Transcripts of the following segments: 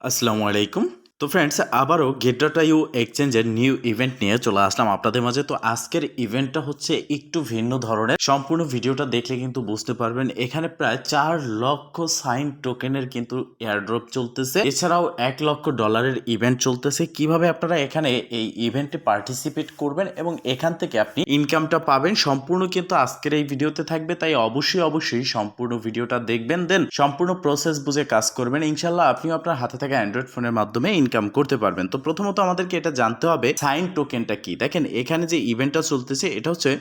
আসসালামু আলাইকুম তো ফ্রেন্ডস আবারও গেটডাটা ইউ এক্সচেঞ্জের নিউ ইভেন্ট নিয়ে চলে আসলাম আপনাদের মাঝে। তো আজকের ইভেন্টটা হচ্ছে একটু ভিন্ন ধরনের। সম্পূর্ণ ভিডিওটা দেখলে কিন্তু বুঝতে পারবেন, এখানে প্রায় চার লক্ষ সাইন টোকেনের কিন্তু এয়ারড্রপ চলতেছে। এছাড়াও এক লক্ষ ডলারের ইভেন্ট চলতেছে। কীভাবে আপনারা এখানে এই ইভেন্টে পার্টিসিপেট করবেন এবং এখান থেকে আপনি ইনকামটা পাবেন, সম্পূর্ণ কিন্তু আজকের এই ভিডিওতে থাকবে। তাই অবশ্যই অবশ্যই সম্পূর্ণ ভিডিওটা দেখবেন। দেন সম্পূর্ণ প্রসেস বুঝে কাজ করবেন। ইনশাল্লাহ আপনিও আপনার হাতে থাকা অ্যান্ড্রয়েড ফোনের মাধ্যমে ইনকাম করতে পারবেন। তো প্রথমত আমাদেরকে এটা জানতে হবে সাইন টোকেনটা কি? দেখেন, এখানে যে ইভেন্টটা চলতেছে, এটা হচ্ছে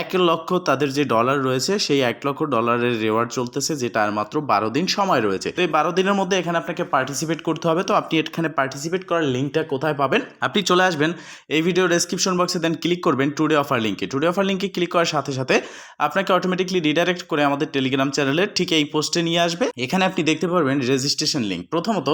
এক লক্ষ তাদের যে ডলার রয়েছে, সেই এক লক্ষ ডলারের রেওয়ার্ড চলতেছে, যেটা আর মাত্র বারো দিন সময় রয়েছে। তো এই বারো দিনের মধ্যে এখানে আপনাকে পার্টিসিপেট করতে হবে। তো আপনি এখানে পার্টিসিপেট করার লিঙ্কটা কোথায় পাবেন? আপনি চলে আসবেন, এই ভিডিও ডেসক্রিপশন বক্সে দেন ক্লিক করবেন টুডে অফার লিঙ্কে টুডে অফার লিঙ্কে ক্লিক করার সাথে সাথে আপনাকে অটোমেটিকলি রিডাইরেক্ট করে আমাদের টেলিগ্রাম চ্যানেলের ঠিক এই পোস্টে নিয়ে আসবে। এখানে আপনি দেখতে পারবেন রেজিস্ট্রেশন লিঙ্ক প্রথমত,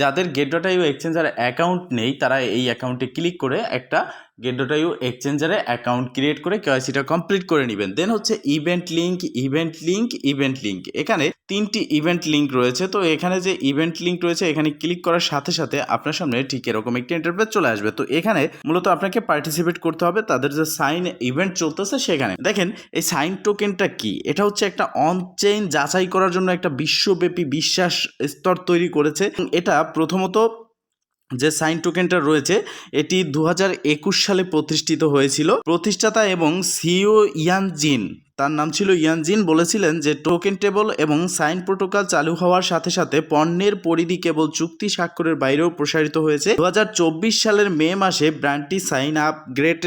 যাদের গেট ডট এক্সচেঞ্জার অ্যাকাউন্ট নেই, তারা এই অ্যাকাউন্টে ক্লিক করে একটা গেট ডট ইউ এক্সচেঞ্জারে অ্যাকাউন্ট ক্রিয়েট করে কেওয়াইসিটা কমপ্লিট করে নেবেন। দেন হচ্ছে event link event link event link এখানে তিনটি ইভেন্ট লিঙ্ক রয়েছে। তো এখানে যে ইভেন্ট লিঙ্ক রয়েছে, এখানে ক্লিক করার সাথে সাথে আপনার সামনে ঠিক এরকম একটি ইন্টারফেস চলে আসবে। তো এখানে মূলত আপনাকে পার্টিসিপেট করতে হবে তাদের যে সাইন ইভেন্ট চলতেছে সেখানে। দেখেন, এই সাইন টোকেনটা কি? এটা হচ্ছে একটা অন চেইন যাচাই করার জন্য একটা বিশ্বব্যাপী বিশ্বাস স্তর তৈরি করেছে। এটা প্রথমত যে সাইন টোকেনটা রয়েছে, এটি দু হাজার একুশ সালে প্রতিষ্ঠিত হয়েছিল। প্রতিষ্ঠাতা এবং সিও ইয়ান জিন তার নাম ছিল ইয়ানজিন, বলেছিলেন যে টোকেন টেবল এবং সাইন প্রোটোকল চালু হওয়ার সাথে সাথে পণ্যের পরিধি কেবল চুক্তি স্বাক্ষরের বাইরেও প্রসারিত হয়েছে। দু হাজার চব্বিশ সালের মে মাসে ব্র্যান্ডটি সাইন আপগ্রেড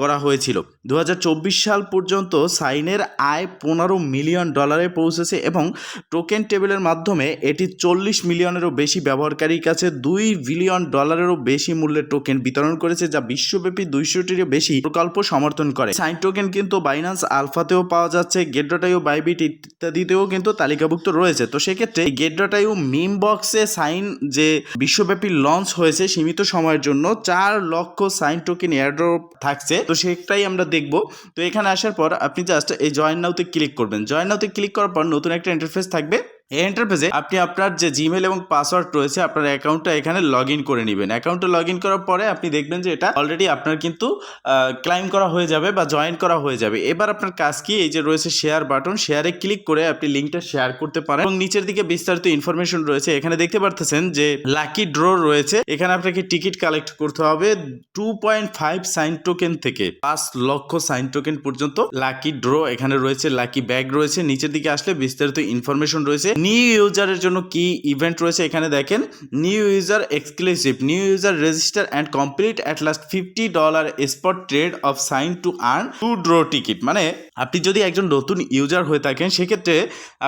করা হয়েছিল। দু হাজার চব্বিশ সাল পর্যন্ত সাইনের আয় পনেরো মিলিয়ন ডলারে পৌঁছেছে এবং টোকেন টেবিলের মাধ্যমে এটি চল্লিশ মিলিয়নেরও বেশি ব্যবহারকারীর কাছে দুই বিলিয়ন ডলারেরও বেশি মূল্যের টোকেন বিতরণ করেছে, যা বিশ্বব্যাপী দুইশোটিরও বেশি প্রকল্প সমর্থন করে। সাইন টোকেন কিন্তু বাইন্যান্স আলফাতেও পাওয়া যাচ্ছে আইও বাইবিট ইত্যাদিতেও কিন্তু তালিকাভুক্ত রয়েছে। তো সেক্ষেত্রে আইও মিম বক্সে সাইন যে বিশ্বব্যাপী লঞ্চ হয়েছে সীমিত সময়ের জন্য, চার লক্ষ সাইন টোকেন এয়ারড্রপ থাকছে। তো সেটাই আমরা দেখব। তো এখানে আসার পর আপনি জাস্ট এই জয়েন নাউতে ক্লিক করবেন। জয়েন নাউতে ক্লিক করার পর নতুন একটা ইন্টারফেস থাকবে। ইন্টারফেসে আপনি আপনার যে জিমেল এবং পাসওয়ার্ড রয়েছে, আপনার অ্যাকাউন্টটা এখানে লগ ইন করে নেবেন। অ্যাকাউন্টে লগ ইন করার পরে আপনি দেখবেন যে এটা অলরেডি আপনার কিন্তু ক্লাইম করা হয়ে যাবে বা জয়েন করা হয়ে যাবে। এবার আপনার কাজ কি? এই যে রয়েছে শেয়ার বাটন শেয়ারে ক্লিক করে আপনি লিঙ্কটা শেয়ার করতে পারেন এবং নিচের দিকে বিস্তারিত ইনফরমেশন রয়েছে। এখানে দেখতে পারতেছেন যে লাকি ড্র রয়েছে। এখানে আপনাকে টিকিট কালেক্ট করতে হবে two point five Sign token থেকে। পাঁচ লক্ষ সাইন টোকেন পর্যন্ত লাকি ড্র এখানে রয়েছে লাকি ব্যাগ রয়েছে। নিচের দিকে আসলে বিস্তারিত ইনফরমেশন রয়েছে। নিউ ইউজারের জন্য কি ইভেন্ট রয়েছে এখানে দেখেন new user exclusive new user register and complete at last fifty dollar spot trade of Sign to earn two draw ticket মানে আপনি যদি একজন নতুন ইউজার হয়ে থাকেন, সেক্ষেত্রে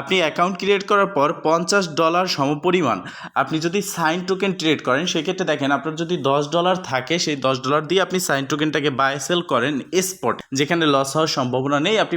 আপনি অ্যাকাউন্ট ক্রিয়েট করার পর পঞ্চাশ ডলার সমপরিমাণ আপনি যদি সাইন টোকেন ট্রেড করেন, সেক্ষেত্রে দেখেন আপনার যদি দশ ডলার থাকে, সেই দশ ডলার দিয়ে আপনি সাইন টোকেনটাকে বাই সেল করেন স্পট যেখানে লস হওয়ার সম্ভাবনা নেই। আপনি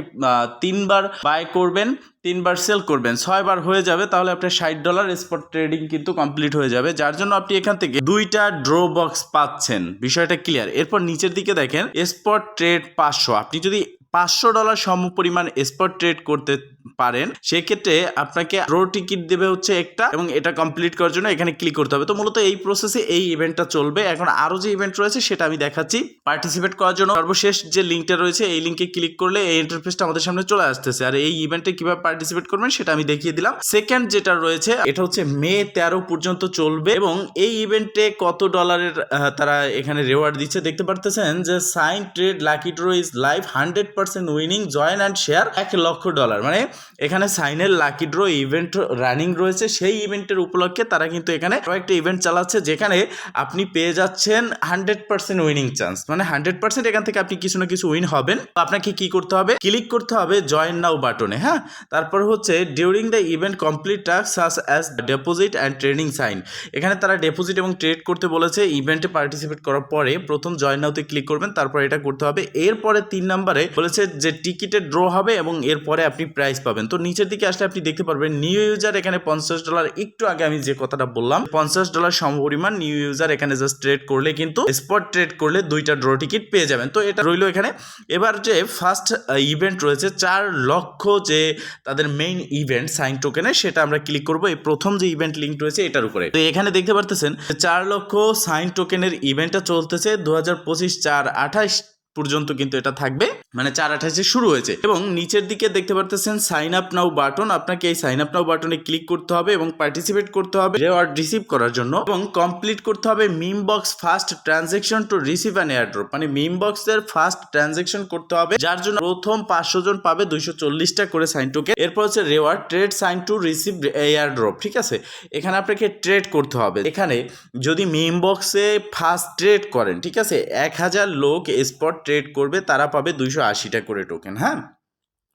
তিনবার বাই করবেন তিনবার সেল করবেন, ছয়বার হয়ে যাবে, তাহলে আপনার ষাট ডলার স্পট ট্রেডিং কিন্তু কমপ্লিট হয়ে যাবে। যার জন্য আপনি এখান থেকে দুইটা ড্র বক্স পাচ্ছেন। বিষয়টা ক্লিয়ার এরপর নিচের দিকে দেখেন স্পট ট্রেড পাঁচশো। আপনি যদি পাঁচশো ডলার সম পরিমাণ স্পট ট্রেড করতে পারেন, সেক্ষেত্রে আপনাকে ড্র টিকিট দেবে হচ্ছে একটা এবং এটা কমপ্লিট করার জন্য এখানে ক্লিক করতে হবে। তো মূলত এই প্রসেসে এই ইভেন্টটা চলবে। এখন আরও যে ইভেন্ট রয়েছে সেটা আমি দেখাচ্ছি। পার্টিসিপেট করার জন্য সর্বশেষ যে লিঙ্কটা রয়েছে, এই লিঙ্কে ক্লিক করলে এই ইন্টারফেসটা আমাদের সামনে চলে আসতেছে। আর এই ইভেন্টে কীভাবে পার্টিসিপেট করবেন সেটা আমি দেখিয়ে দিলাম। সেকেন্ড যেটা রয়েছে, এটা হচ্ছে মে তেরো পর্যন্ত চলবে এবং এই ইভেন্টে কত ডলারের তারা এখানে রেওয়ার্ড দিচ্ছে? দেখতে পারতেছেন যে Sign trade lucky draw is live hundred percent winning join and share এক লক্ষ ডলার মানে এখানে সাইনের লাকি ড্র ইভেন্ট রানিং রয়েছে। সেই ইভেন্টের উপলক্ষে তারা কিন্তু এখানে কয়েকটা ইভেন্ট চালাচ্ছে, যেখানে আপনি পেয়ে যাচ্ছেন হান্ড্রেড পার্সেন্ট উইনিং চান্স মানে হান্ড্রেড পার্সেন্ট এখান থেকে আপনি কিছু না কিছু উইন হবেন। আপনাকে কি করতে হবে? ক্লিক করতে হবে জয়েন নাও বাটনে হ্যাঁ? তারপর হচ্ছে during the event complete task such as deposit and trading Sign এখানে তারা ডেপোজিট এবং ট্রেড করতে বলেছে। ইভেন্টে পার্টিসিপেট করার পরে প্রথম জয়েন নাওতে ক্লিক করবেন, তারপর এটা করতে হবে। এরপরে তিন নম্বরে বলেছে যে টিকিটের ড্র হবে এবং এরপরে আপনি প্রাইস পাবেন। তো নিচের দিকে আসলে আপনি দেখতে পারবেন নিউ ইউজার এখানে পঞ্চাশ ডলার একটু আগে আমি যে কথাটা বললাম, পঞ্চাশ ডলার সমপরিমাণ নিউ ইউজার এখানে জাস্ট ট্রেড করলে কিন্তু স্পট ট্রেড করলে দুইটা ড্র টিকিট পেয়ে যাবেন। তো এটা রইল এখানে। এবার যে ফার্স্ট ইভেন্ট রয়েছে, চার লক্ষ যে তাদের মেইন ইভেন্ট সাইন টোকেনে সেটা আমরা ক্লিক করব। এই প্রথম যে ইভেন্ট লিঙ্ক রয়েছে, এটার উপরে। তো এখানে দেখতে পারতেছেন, চার লক্ষ সাইন টোকেনের ইভেন্টটা চলতেছে দু হাজার পঁচিশ চার আঠাশ পর্যন্ত কিন্তু এটা থাকবে। মানে চার আঠাশে শুরু হয়েছে। এবং নিচের দিকে দেখতে পারতেছেন সাইন আপ নাও বাটন আপনাকে এই সাইন আপ নাও বাটনে ক্লিক করতে হবে এবং পার্টিসিপেট করতে হবে রেওয়ার্ড রিসিভ করার জন্য এবং কমপ্লিট করতে হবে meme box first transaction to receive an airdrop মানে মিম বক্সের ফার্স্ট ট্রানজেকশন করতে হবে। যার জন্য প্রথম পাঁচশো জন পাবে দুইশো চল্লিশটা করে সাইন টুকে এরপর হচ্ছে reward trade Sign to receive airdrop ঠিক আছে? এখানে আপনাকে ট্রেড করতে হবে। এখানে যদি মিম বক্সে ফার্স্ট ট্রেড করেন, ঠিক আছে? এক হাজার লোক স্পট ট্রেড করবে তারা পাবে দুইশো আশিটা করে টোকেন হ্যাঁ?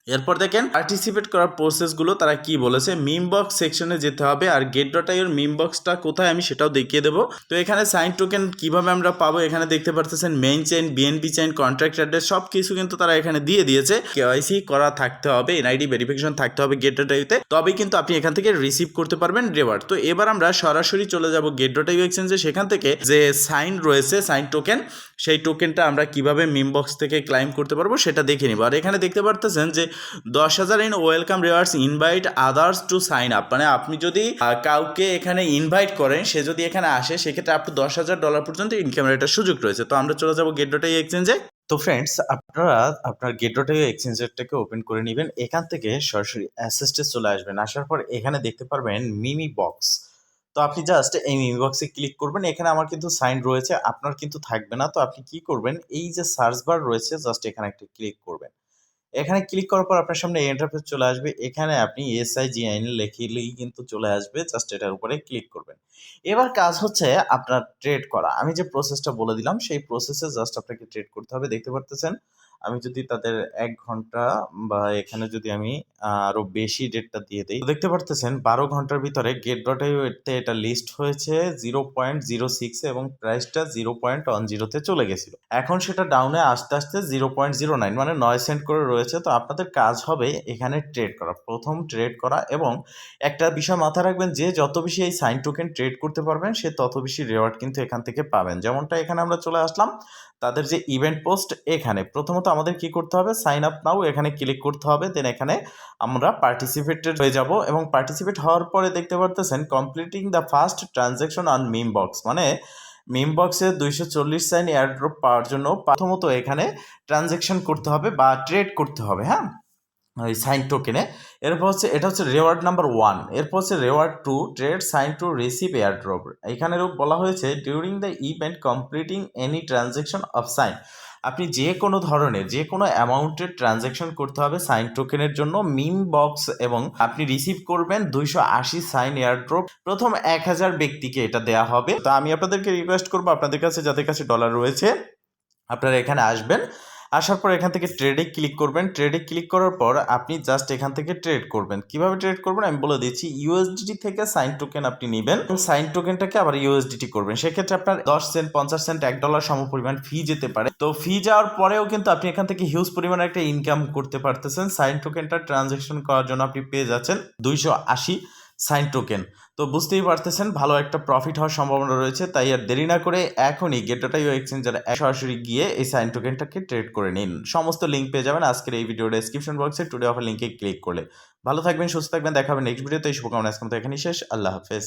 এরপর দেখেন পার্টিসিপেট করার প্রসেসগুলো তারা কি বলেছে? মিম বক্স সেকশনে যেতে হবে আর গেট ডট আইয়ের মিম বক্সটা কোথায় আমি সেটাও দেখিয়ে দেবো। তো এখানে সাইন টোকেন কীভাবে আমরা পাবো এখানে দেখতে পারতেছেন main chain BNB chain contract address সব কিছু কিন্তু তারা এখানে দিয়ে দিয়েছে। কেওয়াইসি করা থাকতে হবে এনআইডি ভেরিফিকেশন থাকতে হবে গেট ডট আইতে তবে কিন্তু আপনি এখান থেকে রিসিভ করতে পারবেন রেওয়ার্ড তো এবার আমরা সরাসরি চলে যাব গেট ডট আই এক্সচেঞ্জে সেখান থেকে যে সাইন রয়েছে সাইন টোকেন সেই টোকেনটা আমরা কীভাবে মিম বক্স থেকে ক্লাইম করতে পারব সেটা দেখে নিব। আর এখানে দেখতে পারতেছেন যে দশ হাজার in welcome rewards invite others to sign up মানে আপনি যদি কাউকে এখানে ইনভাইট করেন, সে যদি এখানে আসে, সেক্ষেত্রে আপনি দশ হাজার ডলার পর্যন্ত ইনকাম রেটার সুযোগ রয়েছে। তো আমরা চলে যাব গেট ডট আই এক্সচেঞ্জে তো ফ্রেন্ডস আপনারা, আপনার গেটওয়াটে এক্সচেঞ্জারটাকে ওপেন করে নেবেন। এখান থেকে সরাসরি অ্যাসেস্টে চলে আসবেন। আসার পর এখানে দেখতে পারবেন মিমি বক্স তো আপনি জাস্ট এই মিমি বক্সে ক্লিক করবেন। এখানে আমার কিন্তু সাইন রয়েছে। আপনার কিন্তু থাকবে না। তো আপনি কি করবেন? এই যে সার্চ বার রয়েছে জাস্ট এখানে একটা ক্লিক করবেন। এখানে ক্লিক করার পর আপনার সামনে ইন্টারফেস চলে আসবে। এখানে আপনি এসআই জিআইন লিখি কিন্তু চলে আসবে। জাস্ট এটার উপরে ক্লিক করবেন। এবার কাজ হচ্ছে আপনার ট্রেড করা। আমি যে প্রসেসটা বলে দিলাম, সেই প্রসেসে জাস্ট আপনাকে ট্রেড করতে হবে। দেখতে পারতেছেন? আমি যদি তাদের এক ঘণ্টা বা এখানে যদি আমি আহ, আরও বেশি ডেটটা দিয়ে দিই। দেখতে পারতেছেন বারো ঘণ্টার ভিতরে গেট ডট তে এটা লিস্ট হয়েছে জিরো পয়েন্ট জিরো সিক্স এবং প্রাইসটা জিরো পয়েন্ট ওয়ান জিরোতে চলে গেছিল। এখন সেটা ডাউনে আস্তে আস্তে জিরো পয়েন্ট জিরো নাইন মানে নয় সেন্ট করে রয়েছে। তো আপনাদের কাজ হবে এখানে ট্রেড করা। প্রথম ট্রেড করা এবং একটা বিষয় মাথায় রাখবেন যে যত বেশি এই সাইন টোকেন ট্রেড করতে পারবেন সে তত বেশি রেওয়ার্ড কিন্তু এখান থেকে পাবেন। যেমনটা এখানে আমরা চলে আসলাম তাদের যে ইভেন্ট পোস্ট এখানে, প্রথমত আমাদের কি করতে হবে? সাইন আপ নাও এখানে ক্লিক করতে হবে দেন এখানে আমরা পার্টিসিপেটেড হয়ে যাব এবং পার্টিসিপেট হওয়ার পরে দেখতে পারতেছেন completing the first transaction on meme box মানে মিম বক্সে দুইশো চল্লিশ সাইন এয়ারড্রপ পাওয়ার জন্য প্রথমত এখানে ট্রানজ্যাকশন করতে হবে বা ট্রেড করতে হবে হ্যাঁ? ওই সাইন টোকেনে এরপর হচ্ছে, এটা হচ্ছে রেওয়ার্ড নাম্বার ওয়ান এরপর হচ্ছে reward two trade Sign to receive airdrop এখানে বলা হয়েছে during the event completing any transaction of Sign আপনি যে কোনো ধরনের, যে কোনো অ্যামাউন্টের ট্রানজ্যাকশন করতে হবে সাইন টোকেনের জন্য। মিম বক্স এবং আপনি রিসিভ করবেন দুইশো আশি সাইন এয়ারড্রপ প্রথম এক হাজার ব্যক্তিকে এটা দেওয়া হবে। তো আমি আপনাদেরকে রিকোয়েস্ট করব, আপনাদের কাছে, যাদের কাছে ডলার রয়েছে, আপনারা এখানে আসবেন। আসার পর এখান থেকে ট্রেডে ক্লিক করবেন। ট্রেডে ক্লিক করার পর আপনি জাস্ট এখান থেকে ট্রেড করবেন। কীভাবে ট্রেড করবেন? আমি বলে দিচ্ছি ইউএসডিটি থেকে সাইন টোকেন আপনি নেবেন। সাইন টোকেনটাকে আবার ইউএসডিটি করবেন। সেক্ষেত্রে আপনার দশ সেন্ট পঞ্চাশ সেন্ট এক ডলার সম পরিমাণ ফি যেতে পারে। তো ফি যাওয়ার পরেও কিন্তু আপনি এখান থেকে হিউজ পরিমাণে একটা ইনকাম করতে পারতেছেন। সাইন টোকেনটা ট্রানজ্যাকশন করার জন্য আপনি পেয়ে যাচ্ছেন দুইশো আশি। Sign token. তো বুঝতেই পারতেছেন, ভালো একটা প্রফিট হওয়ার সম্ভাবনা রয়েছে, তাই আর দেরি না করে এখনই গেটোটাইও এক্সচেঞ্জার সরাসরি গিয়ে এই সাইন টোকেনটাকে ট্রেড করে নিন। সমস্ত লিঙ্ক পেয়ে যাবেন আজকের এই ভিডিও ডেসক্রিপশন বক্সে টুডে অফার লিঙ্কে ক্লিক করলে। ভালো থাকবেন, সুস্থ থাকবেন দেখাবেন নেক্সট ভিডিওতে এই শুভকামনা আজকে এখানেই শেষ, আল্লাহ হাফেজ।